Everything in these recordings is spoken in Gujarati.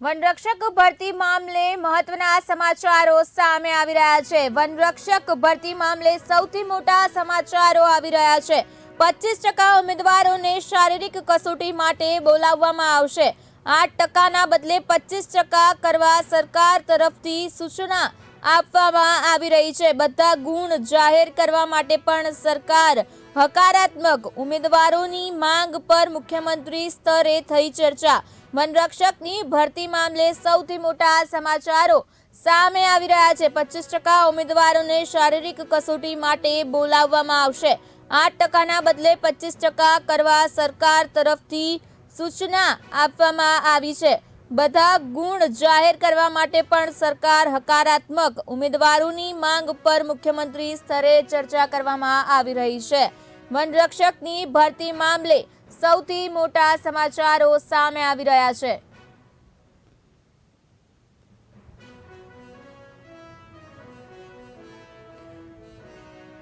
વનરક્ષક ભરતી મામલે મહત્વના સમાચારો સામે આવી રહ્યા છે. વનરક્ષક ભરતી મામલે સૌથી મોટા સમાચારો આવી રહ્યા છે. પચીસ ટકા ઉમેદવારોને શારીરિક કસોટી માટે બોલાવવામાં આવશે. આઠ ટકાના બદલે પચીસ ટકા કરવા સરકાર તરફથી સૂચના આપવામાં આવી રહી છે. બધા ગુણ જાહેર કરવા માટે પણ સરકાર હકારાત્મક ઉમેદવારોની માંગ પર મુખ્યમંત્રી સ્તરે થઈ ચર્ચા. વનરક્ષકની ભરતી મામલે સૌથી મોટા સમાચારો સામે આવી રહ્યા છે. પચીસ ટકા ઉમેદવારોને શારીરિક કસોટી માટે બોલાવવામાં આવશે. આઠ ટકાના બદલે પચીસ ટકા કરવા સરકાર તરફથી સૂચના આપવામાં આવી છે. બધા ગુણ જાહેર કરવા માટે પણ સરકાર હકારાત્મક ઉમેદવારોની માંગ પર મુખ્યમંત્રી સ્તરે ચર્ચા કરવામાં આવી રહી છે. વનરક્ષકની ભરતી મામલે સૌથી મોટા સમાચારો સામે આવી રહ્યા છે.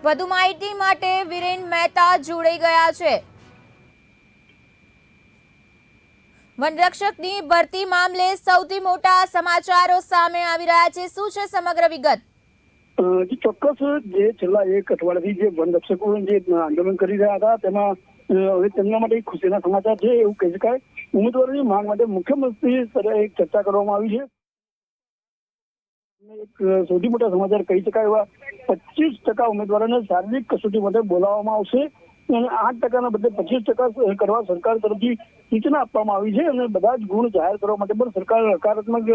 વધુ માહિતી માટે વિરેન મહેતા જોડાઈ ગયા છે. વનરક્ષકની ભરતી મામલે સૌથી મોટા સમાચારો સામે આવી રહ્યા છે. શું છે સમગ્ર વિગત? ચોક્કસ, જે છેલ્લા એક અઠવાડિયાથી જે વન રક્ષકો જે આંદોલન કરી રહ્યા હતા, તેમાં હવે તેમના માટે ખુશીના સમાચાર છે, એવું કહી શકાય. ઉમેદવારોની માંગ માટે મુખ્યમંત્રી સ્તરે ચર્ચા કરવામાં આવી છે. એક સૌથી મોટા સમાચાર કહી શકાય એવા, પચીસ ટકા ઉમેદવારોને શારીરિક કસોટી માટે બોલાવવામાં આવશે અને આઠ ટકાના બદલે પચીસ ટકા કરવા સરકાર તરફથી સૂચના આપવામાં આવી છે અને બધા જ ગુણ જાહેર કરવા માટે પણ સરકાર હકારાત્મક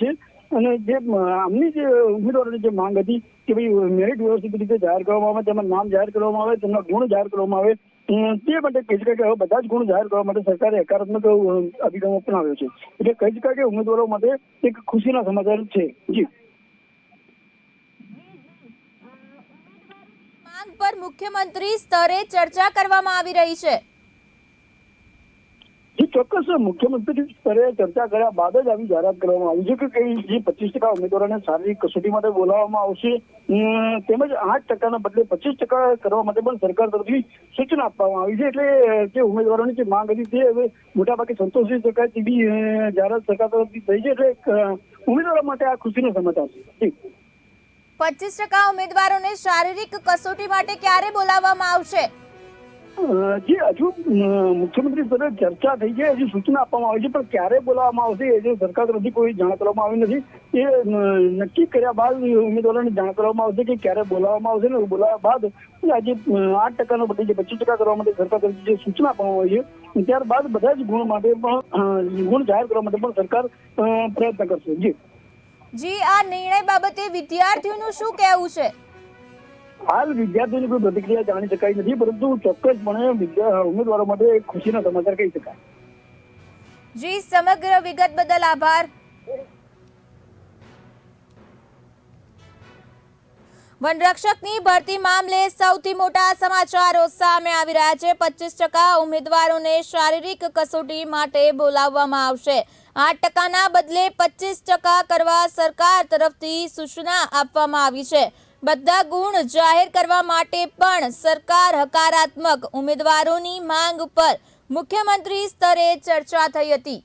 છે. અને જે આમની જે ઉમેદવારોની જે માંગ હતી કે ભાઈ મેરિટ વ્યવસ્થિત રીતે જાહેર કરવામાં આવે તેમાં નામ જાહેર કરવામાં આવે, તેમના ગુણ જાહેર કરવામાં આવે તે માટે કહી શકાય કે હવે બધા જ ગુણ જાહેર કરવા માટે સરકારે હકારાત્મક અભિગમ અપનાવ્યો છે. એટલે કહી શકાય કે ઉમેદવારો માટે એક ખુશીના સમાચાર છે. જી. માંગ પર મુખ્યમંત્રી સ્તરે ચર્ચા કરવામાં આવી રહી છે. જે ચોક્કસ મુખ્યમંત્રી સ્તરે ચર્ચા કર્યા બાદ જ આવી જાહેરાત કરવામાં આવી છે કે કઈ જે પચીસ ટકા ઉમેદવારોને શારીરિક કસોટી માટે બોલાવવામાં આવશે. તેમજ આઠ ટકાના બદલે પચીસ ટકા કરવા માટે પણ સરકાર તરફથી સૂચના આપવામાં આવી છે. એટલે જે ઉમેદવારોની જે માંગ હતી તે હવે મોટાભાગે સંતોષી શકાય તેવી જાહેરાત સરકાર તરફથી થઈ છે. એટલે ઉમેદવારો માટે આ ખુશીનો સમાચાર છે. પચીસ ટકા ઉમેદવારોને શારીરિક કસોટી માટે ક્યારે બોલાવવામાં આવશે? જે, હજુ મુખ્યમંત્રી સ્તરે ચર્ચા થઈ છે, હજુ સૂચના આપવામાં આવી છે, પણ ક્યારે બોલાવવામાં આવશે એ સરકાર તરફથી કોઈ જાણ કરવામાં આવી નથી. એ નક્કી કર્યા બાદ ઉમેદવારોને જાણ કરવામાં આવશે કે ક્યારે બોલાવવામાં આવશે ને બોલાવ્યા બાદ આજે આઠ ટકાનો બદલે જે પચીસ ટકા કરવા માટે સરકાર તરફથી જે સૂચના આપવામાં આવી છે, ત્યારબાદ બધા જ ગુણ માટે પણ ગુણ જાહેર કરવા માટે પણ સરકાર પ્રયત્ન કરશે. જી. જી, આ નિર્ણય બાબતે વિદ્યાર્થીઓનું શું કહેવું છે? હાલ વિદ્યાર્થીઓની કોઈ પ્રતિક્રિયા જાણી શકાય નથી, પરંતુ ચોક્કસપણે ઉમેદવારો માટે ખુશીનો સમાચાર કહી શકાય. જી, સમગ્ર વિગત બદલ આભાર. વનરક્ષકની ભરતી મામલે સૌથી મોટા સમાચારો સામે આવી રહ્યા છે. પચીસ ટકા ઉમેદવારોને શારીરિક કસોટી માટે બોલાવવામાં આવશે. આઠ ટકાના બદલે પચીસ ટકા કરવા સરકાર તરફથી સૂચના આપવામાં આવી છે. બધા ગુણ જાહેર કરવા માટે પણ સરકાર હકારાત્મક ઉમેદવારોની માંગ પર મુખ્યમંત્રી સ્તરે ચર્ચા થઈ હતી.